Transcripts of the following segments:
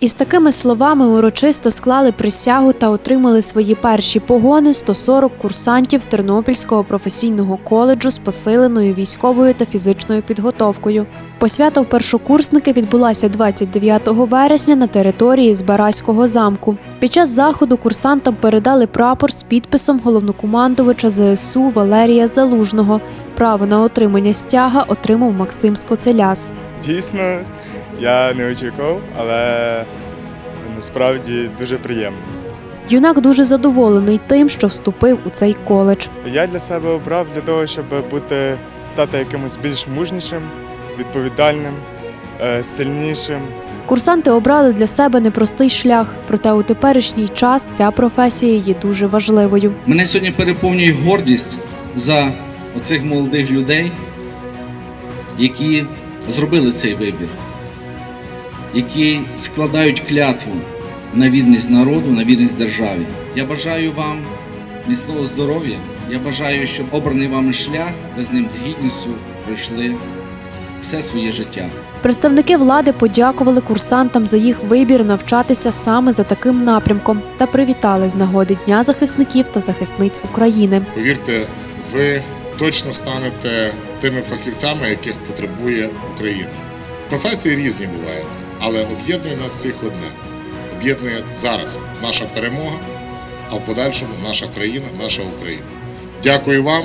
Із такими словами урочисто склали присягу та отримали свої перші погони 140 курсантів Тернопільського професійного коледжу з посиленою військовою та фізичною підготовкою. Посвята в першокурсники відбулася 29 вересня на території Збаразького замку. Під час заходу курсантам передали прапор з підписом головнокомандувача ЗСУ Валерія Залужного. Право на отримання стяга отримав Максим Скоцеляс. Дійсно, я не очікував, але насправді дуже приємно. Юнак дуже задоволений тим, що вступив у цей коледж. Я для себе обрав для того, щоб бути стати якимось більш мужнішим, відповідальним, е, сильнішим. Курсанти обрали для себе непростий шлях, проте у теперішній час ця професія є дуже важливою. Мене сьогодні переповнює гордість за оцих молодих людей, які зробили цей вибір, які складають клятву на вірність народу, на вірність державі. Я бажаю вам міцного здоров'я. Я бажаю, щоб обраний вами шлях, ви з ним з гідністю пройшли все своє життя. Представники влади подякували курсантам за їх вибір навчатися саме за таким напрямком та привітали з нагоди Дня захисників та захисниць України. Повірте, ви точно станете тими фахівцями, яких потребує Україна. Професії різні бувають, але об'єднує нас всіх одне. Об'єднує зараз наша перемога, а в подальшому наша країна, наша Україна. Дякую вам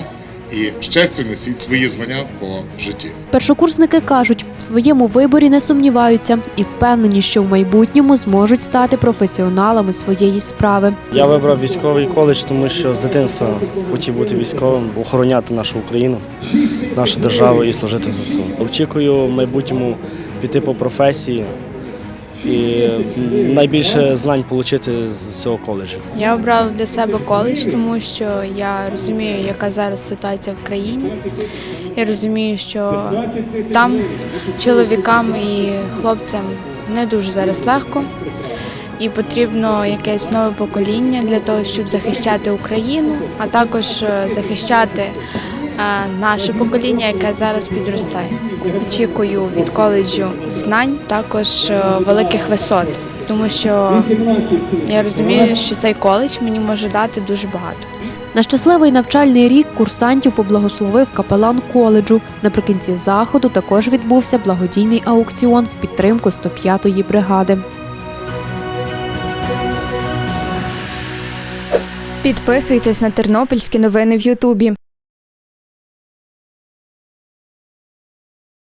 і щастя несіть свої звання по житті. Першокурсники кажуть, в своєму виборі не сумніваються і впевнені, що в майбутньому зможуть стати професіоналами своєї справи. Я вибрав військовий коледж, тому що з дитинства хотів бути військовим, охороняти нашу Україну, нашу державу і служити в ЗСУ. Очікую в майбутньому піти по професії і найбільше знань отримати з цього коледжу. Я обрала для себе коледж, тому що я розумію, яка зараз ситуація в країні. Я розумію, що там чоловікам і хлопцям не дуже зараз легко, і потрібно якесь нове покоління для того, щоб захищати Україну, а також е, захищати наше покоління, яке зараз підростає. Очікую від коледжу знань, також е, великих висот, тому що я розумію, що цей коледж мені може дати дуже багато. На щасливий навчальний рік курсантів поблагословив капелан коледжу. Наприкінці заходу також відбувся благодійний аукціон в підтримку 105-ї бригади. Підписуйтесь на тернопільські новини в Ютубі.